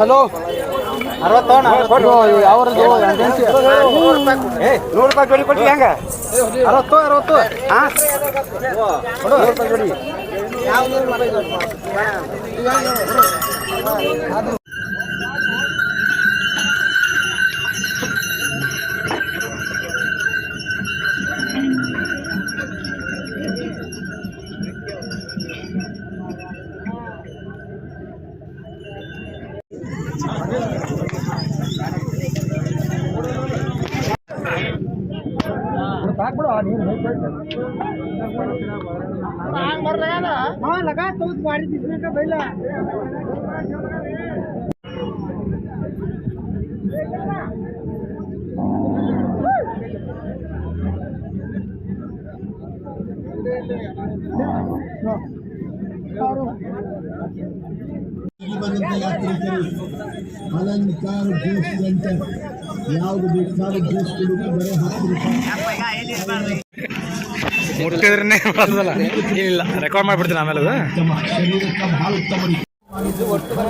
Hello. ನೂರು ರೂಪಾಯಿ ಜೋಡಿ ಕೊಡಿ ಹೆಂಗ? ಅರವತ್ತು ಅರವತ್ತು ಹಾಂ? ನೂರು ರೂಪಾಯಿ ಜೋಡಿ. ಬಂದಂಥ ಯಾತ್ರಿಕರು ಅಲಂಕಾರ ಜ್ಯೂಸ್ ಸೆಂಟರ್ ಯಾವುದು ಬೇಕಾದ್ರೂ ಜ್ಯೂಸ್ ಕುಡಿದು ಬರೀ ಹತ್ತು ರೂಪಾಯಿ ಮುಟ್ಟಿದ್ರೇ ಬರೋದಲ್ಲ ಇಲ್ಲ ರೆಕಾರ್ಡ್ ಮಾಡ್ಬಿಡ್ತೀನಿ ಆಮೇಲೆ ಅದು ಉತ್ತಮ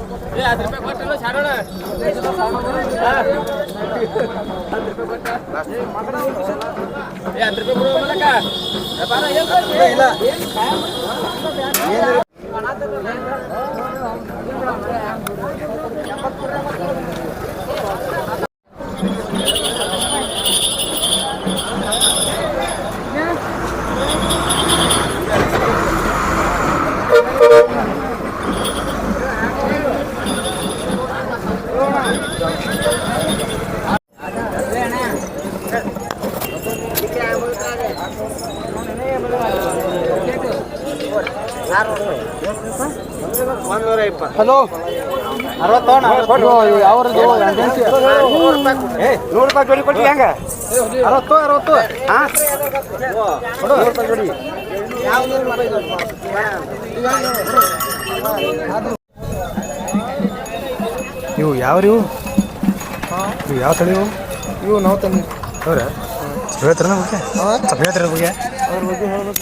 ಇಪ್ಪತ್ತು ಹಲೋ ಅರವತ್ತು ಯಾವ್ರದ್ದು ಏ ನೂರು ರೂಪಾಯಿ ಜೋಡಿ ಕೊಡಿ ಹೆಂಗ? ಅರವತ್ತು ಅರವತ್ತು. ಹಾಂ? ನೂರು ರೂಪಾಯಿ ಜೋಡಿ ಇವು ಯಾವ ರೀ ಇವು ಯಾವ ತಳಿ ಇವು? ಇವು ನಾವು ತಂದು ಅವ್ರ? ಹೇಳ್ತಾರ ಬಗ್ಗೆ ಹೇಳ್ತಾರ ಬಗ್ಗೆ? ಅವ್ರ ಬಗ್ಗೆ ಹೇಳ್ಬೇಕು.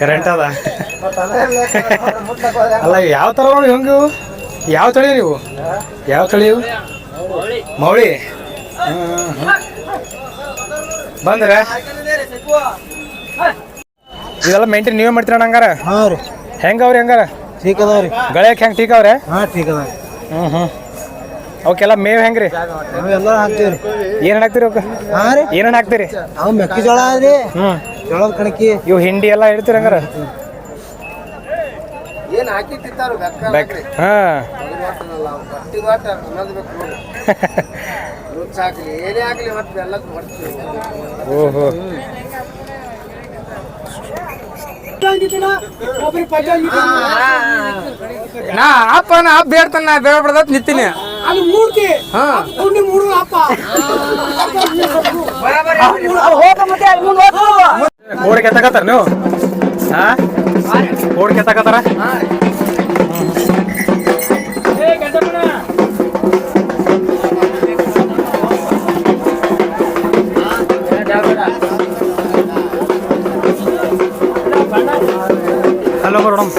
ಕರೆಂಟ್ ಅದ? ಅಲ್ಲ ಯಾವ ಥರ ನೋಡಿ ಹೆಂಗೆ? ಯಾವ ತಳಿ ನೀವು? ಯಾವ ತಳಿ ಮೌಳಿ. ಬಂದ್ರೆ? ಇದೆಲ್ಲ ಮೇಂಟೈನ್ ನೀವೇ ಮಾಡ್ತೀರ ಹಂಗಾರ? ಹಾಂ ರೀ. ಹೆಂಗ ಅವ್ರಿ ಹಂಗಾರ? ಠೀಕ್ ಅದಾವ ರೀ ಗಳಕ್ಕೆ ಹೆಂಗೆ ಟೀಕ್ ಅವ್ರೆ ಹಾಂ ರೀ ಹ್ಞೂ ಹ್ಞೂ ಅವಕ್ಕೆಲ್ಲ ಮೇವ್ ಹೆಂಗ್ರಿ? ಎಲ್ಲ ಹಾಕ್ತೀವಿ ರೀ ಏನ್ ಹಾಕ್ತೀರಿ ಅವಕ್ಕೆ? ಹಾಂ ರೀ. ಏನೇನು ಹಾಕ್ತಿರಿ? ನಾವು ಮೆಕ್ಕೆಜೋಳ ರೀ ಹ್ಞೂ ಜೋಳದ ಕಣಕಿ. ಇವು ಹಿಂಡಿ ಎಲ್ಲ ಹೇಳ್ತೀರ ಹಂಗಾರ? ಏನ್ ಹಾಂ ಸಾಕ್ಲಿ ಏನೇ ಆಗಲಿ ಮತ್ತೆ ಎಲ್ಲ ಹೊಡ್ತೀವಿ ಓಹೋ. ನಾ ಅಪ್ಪ ನಾ ಅಪ್ಪ ಬೇಡ್ತಾನ ನಾ ಬೇಡ ಬಿಡದ ನಿಂತೀನಿ. ಹಾ. ಓಡಿಗೆ ತಗತ್ತಾರ ನೀವು? ಹಾ ಓಡ್ ಕೆತ್ತಾಕತ್ತಾರ ಹಲೋ ಮೇಡಮ್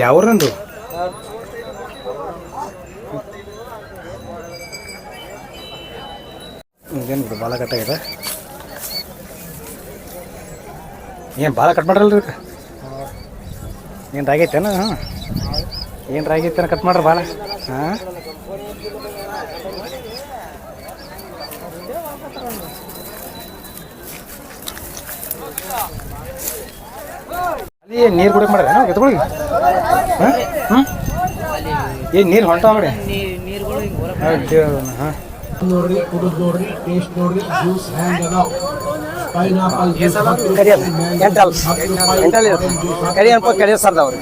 ಯಾವ್ರಂದು ಇದೇನು ಬಿಡು ಭಾಳ ಕಟ್ಟಾಗಿದೆ ಏನು ಭಾಳ ಕಟ್ ಮಾಡ್ರಲ್ರಿ ಏನು ರಾಗೈತೇನ ಹಾಂ. ಏನು ರಾಗೈತೇನ ಕಟ್ ಮಾಡ್ರಿ ಭಾಳ ಹಾಂ. ನೀರು ಕುಡಿಯಕ್ಕೆ ಮಾಡ್ರಿ ನಾವು ಎತ್ಕೊಳ್ಳಿ ಹಾಂ? ಏನು ನೀರು ಹೊಂಟಾವ ನೋಡಿ ಹಾಂ ನೋಡ್ರಿ ಕುಡಿದ್ ನೋಡ್ರಿ ಟೇಸ್ಟ್ ನೋಡ್ರಿ ಜ್ಯೂಸ್ ಹ್ಯಾಂಗ್ ಅದಾವ. ಪೈನಾಪಲ್ ಕರಿಯಲ್ಲ ಎಂಟಲ್ ಎಂಟಲ್ ಕರಿ ಅನ್ಕೋ ಕಡಿಯ ಸರ್ ಅವ್ರು.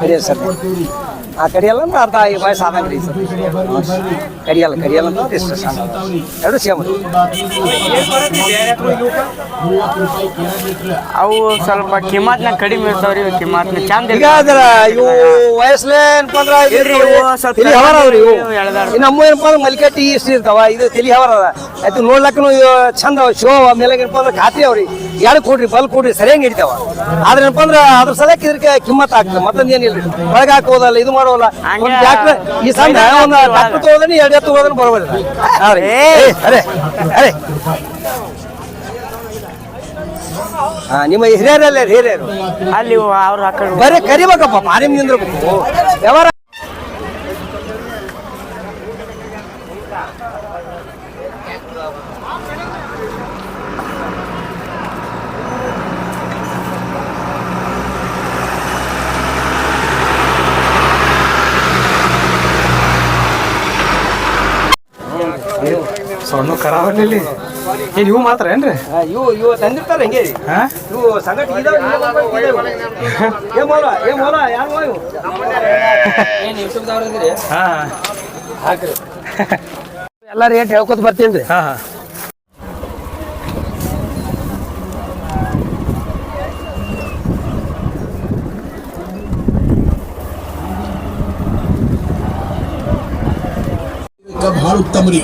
ಕಡಿಯ ಸರ್ ಆ ಕಡಿಯಲ್ಲ ಅಂದ್ರೆ ಅರ್ಧ ಐದು ವಯಸ್ಸು ಆದಂಗ್ರಿ ಸರ್ ಕರಿಯಲ್ಲ ಕರಿಯಲ್ಲ ಅಂದ್ರೆ ಇಷ್ಟು ಸಣ್ಣ ಎರಡು ಸೇಮ್ ಅವು ಸ್ವಲ್ಪ ಕಿಮ್ಮತ್ನ ಕಡಿಮೆ ಇರ್ತಾವ್ರಿ ಕಿಮ್ಮತ್ನ ಚಂದ ಈಗ ಅದ್ರ ಇವು ವಯಸ್ಸಲ್ಲೇ ಏನಪ್ಪ ಅಂದ್ರೆ ಇಲ್ರಿ, ಇವು ಸ್ವಲ್ಪ ತಲಿ ಹವರ ಅವ್ರಿ ಇವು. ನಮ್ಮ ಏನಪ್ಪ ಅಂದ್ರೆ ಮಲಿಕೆ ಟೀ ಇಷ್ಟು ಇರ್ತಾವ ಇದು ತಲಿ ಹವರ ಅದ. ಆಯ್ತು ನೋಡ್ಲಕ್ಕೂ ಚಂದ ಶೋ ಮೇಲೆ ಏನಪ್ಪ ಅಂದ್ರೆ ಖಾತ್ರಿ ಅವ್ರಿ. ಎರಡು ಕೊಡ್ರಿ ಬಲ್ ಕೊಡ್ರಿ ಸರಿಯಾಗಿ ಹಿಡಿತಾವ. ಆದ್ರೆ ಏನಪ್ಪ ಅಂದ್ರೆ ಅದ್ರ ಸಲಕ್ಕೆ ಇದಕ್ಕೆ ಕಿಮ್ಮತ್ ಆಗ್ತದೆ ಮತ್ತೊಂದು ಏನಿಲ್ಲ ಒಳಗೆ ಹಾಕೋದಲ್ಲ ಇದು ಮಾಡೋಲ್ಲ. ಹಂಗೆ ಒಂದು ಟ್ಯಾಕ್ಟರ್ ಈ ಸಂದ ಒಂದು ಟ್ಯಾಕ್ಟರ್ ತಗೋದನಿ ಎರಡು ಎತ್ತು ತಗೋದನಿ ಬರೋದಿಲ್ಲ. ಅರೆ ಅರೆ ಅರೆ. ಹಾ ನಿಮ್ಮ ಹಿರಿಯರಲ್ಲೇ ಹಿರಿಯರು. ಅಲ್ಲಿ ಅವ್ರು ಬರೀ ಕರಿಬೇಕಪ್ಪ ಮಾರಿ ನಿಂದ್ರಬೇಕು ವ್ಯವಹಾರ ಸಣ್ಣ ಕರಾವಳಿ ಏನು ಇವು ಮಾತ್ರ ಏನ್ರಿ? ಇವು ಇವು ತಂದಿರ್ತಾರೆ ಹಂಗೆ. ಹಾಂ? ಇವು ಸಂಗತಿ ಇದಾವೆ ಇಲ್ಲೇ ಬಂದ್ಬಿಟ್ಟು ಇದಾವೆ. ಏ ಮೋಲ ಏ ಮೋಲ ಯಾರು ಇವು? ಹಾಂ. ಎಲ್ಲ ರೇಟ್ ಹೇಳ್ಕೊತ ಬರ್ತೀನಿ ರೀ. ಹಾಂ ಹಾಂ. భారత్ తమరి